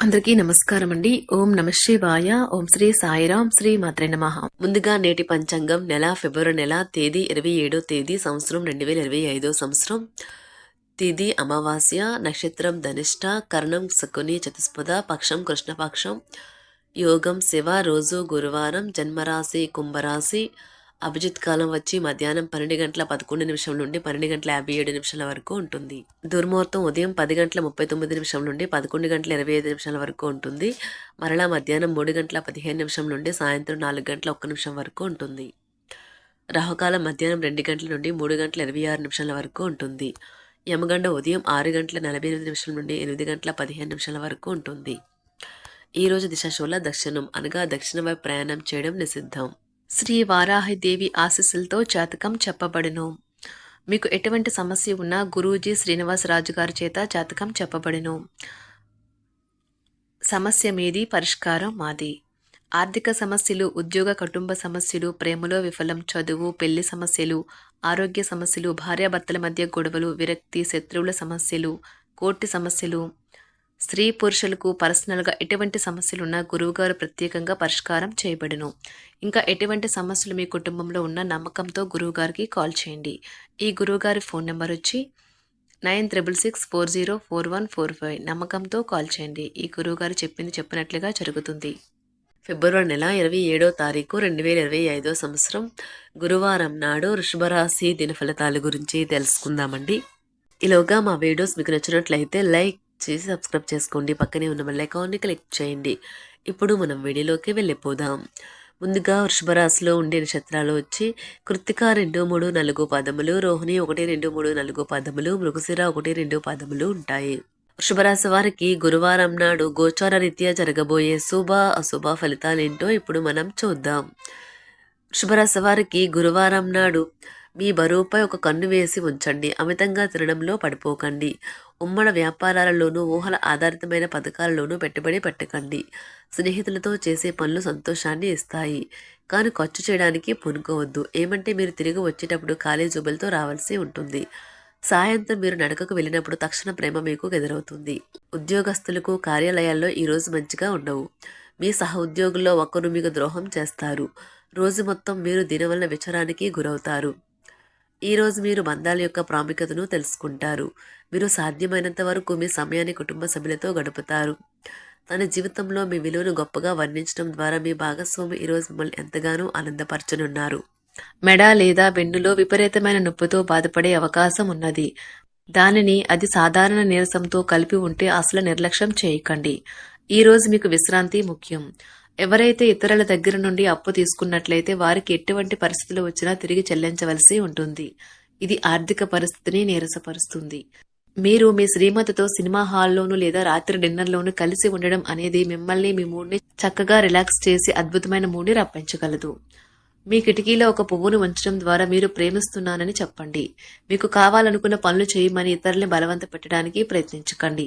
అందరికీ నమస్కారం అండి ఓం నమ శివాయ. ఓం శ్రీ సాయిరాం శ్రీ మాత్రే నమ. ముందుగా నేటి పంచాంగం నెల ఫిబ్రవరి నెల తేదీ ఇరవై ఏడో తేదీ సంవత్సరం రెండు వేల ఇరవై ఐదో సంవత్సరం. తిథి అమావాస్య నక్షత్రం ధనిష్ట కర్ణం శకుని చతుస్పద పక్షం కృష్ణపక్షం యోగం శివ రోజు గురువారం జన్మరాశి కుంభరాశి అభిజిత్ కాలం వచ్చి మధ్యాహ్నం పన్నెండు గంటల పదకొండు నిమిషం నుండి పన్నెండు గంటల యాభై ఏడు నిమిషాల వరకు ఉంటుంది. దుర్ముహూర్తం ఉదయం పది గంటల ముప్పై తొమ్మిది నిమిషం నుండి పదకొండు గంటల ఇరవై ఐదు నిమిషాల వరకు ఉంటుంది. మరలా మధ్యాహ్నం మూడు గంటల పదిహేను నిమిషం నుండి సాయంత్రం నాలుగు గంటల ఒక్క నిమిషం వరకు ఉంటుంది. రాహుకాలం మధ్యాహ్నం రెండు గంటల నుండి మూడు గంటల ఇరవై ఆరు నిమిషాల వరకు ఉంటుంది. యమగండ ఉదయం ఆరు గంటల నలభై ఎనిమిది నిమిషాల నుండి ఎనిమిది గంటల పదిహేను నిమిషాల వరకు ఉంటుంది. ఈరోజు దిశాశోల దక్షిణం అనగా దక్షిణ వైపు ప్రయాణం చేయడం నిషిద్ధం. శ్రీ వారాహిదేవి ఆశీస్సులతో జాతకం చెప్పబడును. మీకు ఎటువంటి సమస్య ఉన్నా గురూజీ శ్రీనివాసరాజు గారి చేత జాతకం చెప్పబడును. సమస్య మీది పరిష్కారం మాది. ఆర్థిక సమస్యలు ఉద్యోగ కుటుంబ సమస్యలు ప్రేమలో విఫలం చదువు పెళ్ళి సమస్యలు ఆరోగ్య సమస్యలు భార్యాభర్తల మధ్య గొడవలు విరక్తి శత్రువుల సమస్యలు కోర్టు సమస్యలు స్త్రీ పురుషులకు పర్సనల్గా ఎటువంటి సమస్యలు ఉన్నా గురువుగారు ప్రత్యేకంగా పరిష్కారం చేయబడును. ఇంకా ఎటువంటి సమస్యలు మీ కుటుంబంలో ఉన్న నమ్మకంతో గురువుగారికి కాల్ చేయండి. ఈ గురువుగారి ఫోన్ నెంబర్ వచ్చి nine triple six four zero four one four five. నమ్మకంతో కాల్ చేయండి. ఈ గురువుగారు చెప్పింది చెప్పినట్లుగా జరుగుతుంది. ఫిబ్రవరి నెల ఇరవై ఏడో తారీఖు రెండు వేల ఇరవై ఐదో సంవత్సరం గురువారం నాడు వృషభరాశి దిన ఫలితాల గురించి తెలుసుకుందామండి. ఈలోగా మా వీడియోస్ మీకు నచ్చినట్లయితే లైక్ చేసి సబ్స్క్రైబ్ చేసుకోండి. పక్కనే ఉన్న బెల్ ఐకాన్ని క్లిక్ చేయండి. ఇప్పుడు మనం వీడియోలోకి వెళ్ళిపోదాం. ముందుగా వృషభరాశిలో ఉండే నక్షత్రాలు వచ్చి కృత్తిక రెండు మూడు నాలుగు పాదములు రోహిణి ఒకటి రెండు మూడు నాలుగు పాదములు మృగశిర ఒకటి రెండు పాదములు ఉంటాయి. వృషభరాశి వారికి గురువారం నాడు గోచార రీత్యా జరగబోయే శుభ అశుభ ఫలితాలేంటో ఇప్పుడు మనం చూద్దాం. వృషభరాశి వారికి గురువారం నాడు మీ బరువుపై ఒక కన్ను వేసి ఉంచండి. అమితంగా తినడంలో పడిపోకండి. ఉమ్మడ వ్యాపారాలలోనూ ఊహల ఆధారితమైన పథకాలలోనూ పెట్టుబడి పెట్టకండి. స్నేహితులతో చేసే పనులు సంతోషాన్ని ఇస్తాయి. కానీ ఖర్చు చేయడానికి పునుకోవద్దు. ఏమంటే మీరు తిరిగి వచ్చేటప్పుడు ఖాళీ జుబులతో రావాల్సి ఉంటుంది. సాయంత్రం మీరు నడకకు వెళ్ళినప్పుడు తక్షణ ప్రేమ మీకు ఎదురవుతుంది. ఉద్యోగస్తులకు కార్యాలయాల్లో ఈరోజు మంచిగా ఉండవు. మీ సహ ఉద్యోగుల్లో ఒకరు మీకు ద్రోహం చేస్తారు. రోజు మొత్తం మీరు దీనివల్ల విచారానికి గురవుతారు. ఈరోజు మీరు బంధాల యొక్క ప్రాముఖ్యతను తెలుసుకుంటారు. మీరు సాధ్యమైనంత వరకు మీ సమయాన్ని కుటుంబ సభ్యులతో గడుపుతారు. తన జీవితంలో మీ విలువను గొప్పగా వర్ణించడం ద్వారా మీ భాగస్వామి ఈరోజు మిమ్మల్ని ఎంతగానో ఆనందపరచనున్నారు. మెడ లేదా వెన్నులో విపరీతమైన నొప్పితో బాధపడే అవకాశం ఉన్నది. దానిని అది సాధారణ నీరసంతో కలిపి ఉంటే అసలు నిర్లక్ష్యం చేయకండి. ఈరోజు మీకు విశ్రాంతి ముఖ్యం. ఎవరైతే ఇతరుల దగ్గర నుండి అప్పు తీసుకున్నట్లయితే వారికి ఎటువంటి పరిస్థితులు వచ్చినా తిరిగి చెల్లించవలసి ఉంటుంది. ఇది ఆర్థిక పరిస్థితిని నీరసపరుస్తుంది. మీరు మీ శ్రీమతితో సినిమా హాల్లోనూ లేదా రాత్రి డిన్నర్లోనూ కలిసి ఉండడం అనేది మిమ్మల్ని మీ మూడ్ని చక్కగా రిలాక్స్ చేసి అద్భుతమైన మూడ్ని రప్పించగలదు. మీ కిటికీలో ఒక పువ్వును ఉంచడం ద్వారా మీరు ప్రేమిస్తున్నానని చెప్పండి. మీకు కావాలనుకున్న పనులు చేయమని ఇతరుల్ని బలవంత పెట్టడానికి ప్రయత్నించకండి.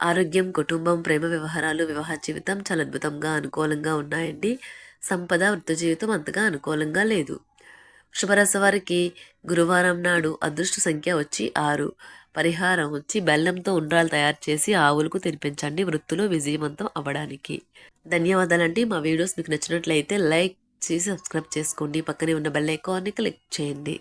ఆరోగ్యం కుటుంబం ప్రేమ వ్యవహారాలు వివాహ జీవితం చాలా అద్భుతంగా అనుకూలంగా ఉన్నాయండి. సంపద వృత్తి జీవితం అంతగా అనుకూలంగా లేదు. వృషభరాశి వారికి గురువారం నాడు అదృష్ట సంఖ్య వచ్చి ఆరు. పరిహారం వచ్చి బెల్లంతో ఉండ్రాలు తయారు చేసి ఆవులకు తినిపించండి వృత్తిలో విజయవంతం అవ్వడానికి. ధన్యవాదాలండి. మా వీడియోస్ మీకు నచ్చినట్లయితే లైక్ చేసి సబ్స్క్రైబ్ చేసుకోండి. పక్కనే ఉన్న బెల్ ఐకాన్ని క్లిక్ చేయండి.